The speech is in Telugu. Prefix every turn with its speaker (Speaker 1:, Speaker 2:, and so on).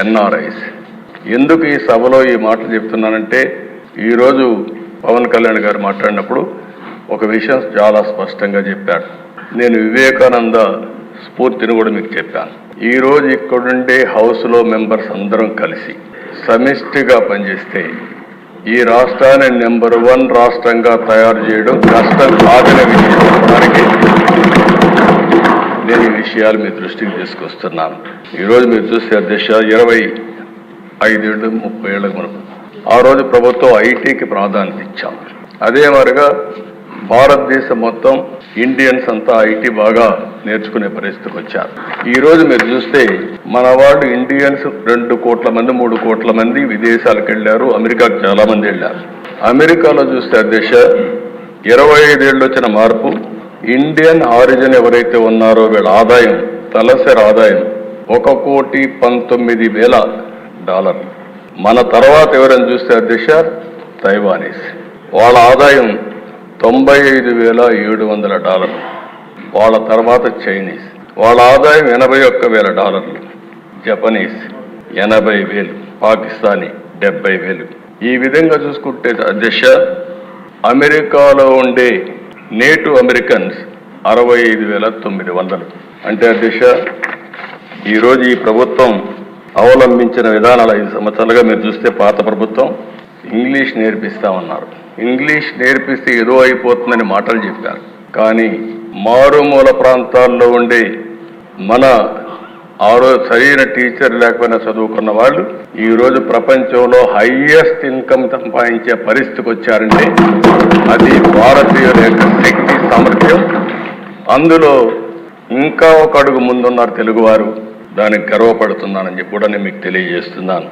Speaker 1: ఎన్ఆర్ఐస్. ఎందుకు ఈ సభలో ఈ మాటలు చెప్తున్నానంటే ఈరోజు పవన్ కళ్యాణ్ గారు మాట్లాడినప్పుడు ఒక విషయం చాలా స్పష్టంగా చెప్పాడు. నేను వివేకానంద స్ఫూర్తిని కూడా మీకు చెప్పాను. ఈరోజు ఇక్కడుండే హౌస్లో మెంబర్స్ అందరం కలిసి సమిష్టిగా పనిచేస్తే ఈ రాష్ట్రాన్ని నెంబర్ వన్ రాష్ట్రంగా తయారు చేయడం కష్టం కాదనే విషయం. చెప్పడానికి నేను విషయాలు మీ దృష్టికి తీసుకొస్తున్నాను. ఈరోజు మీరు చూస్తే అధ్యక్ష ఇరవై ఐదేళ్ళు ముప్పై ఏళ్ళకు మనకు ఆ రోజు ప్రభుత్వం ఐటీకి ప్రాధాన్యత ఇచ్చాం. అదే మరిగా భారతదేశం మొత్తం ఇండియన్స్ అంతా ఐటీ బాగా నేర్చుకునే పరిస్థితికి వచ్చారు. ఈ రోజు మీరు చూస్తే మన వాళ్ళు ఇండియన్స్ రెండు కోట్ల మంది మూడు కోట్ల మంది విదేశాలకు వెళ్ళారు అమెరికాకు చాలా మంది వెళ్ళారు. అమెరికాలో చూస్తే అధ్యక్ష ఇరవై ఐదేళ్ళు వచ్చిన మార్పు ఇండియన్ ఆరిజిన్ ఎవరైతే ఉన్నారో వీళ్ళ ఆదాయం తలసరి ఆదాయం ఒక కోటి పంతొమ్మిది వేల డాలర్లు. మన తర్వాత ఎవరైనా చూస్తే అధ్యక్ష తైవానీస్. వాళ్ళ ఆదాయం తొంభై ఐదు వేల ఏడు వందల డాలర్లు. వాళ్ళ తర్వాత చైనీస్. వాళ్ళ ఆదాయం ఎనభై ఒక్క వేల డాలర్లు. జపనీస్ ఎనభై వేలు. పాకిస్తానీ డెబ్బై వేలు. ఈ విధంగా చూసుకుంటే అధ్యక్ష అమెరికాలో ఉండే నేటు అమెరికన్స్ అరవై ఐదు వేల తొమ్మిది వందలు. అంటే అధ్యక్ష ఈరోజు ఈ ప్రభుత్వం అవలంబించిన విధానాలు ఐదు సంవత్సరాలుగా మీరు చూస్తే పాత ప్రభుత్వం ఇంగ్లీష్ నేర్పిస్తామన్నారు. ఇంగ్లీష్ నేర్పిస్తే ఏదో అయిపోతుందని మాటలు చెప్పారు. కానీ మారుమూల ప్రాంతాల్లో ఉండే మన ఆరో సరైన టీచర్ లేకపోయినా చదువుకున్న వాళ్ళు ఈ రోజు ప్రపంచంలో హైయెస్ట్ ఇన్కమ్ సంపాదించే పరిస్థితికి వచ్చారంటే అది భారతీయుల యొక్క శక్తి సామర్థ్యం. అందులో ఇంకా ఒక అడుగు ముందున్నారు తెలుగువారు. దానికి గర్వపడుతున్నానని చెప్పి కూడా నేను మీకు తెలియజేస్తున్నాను.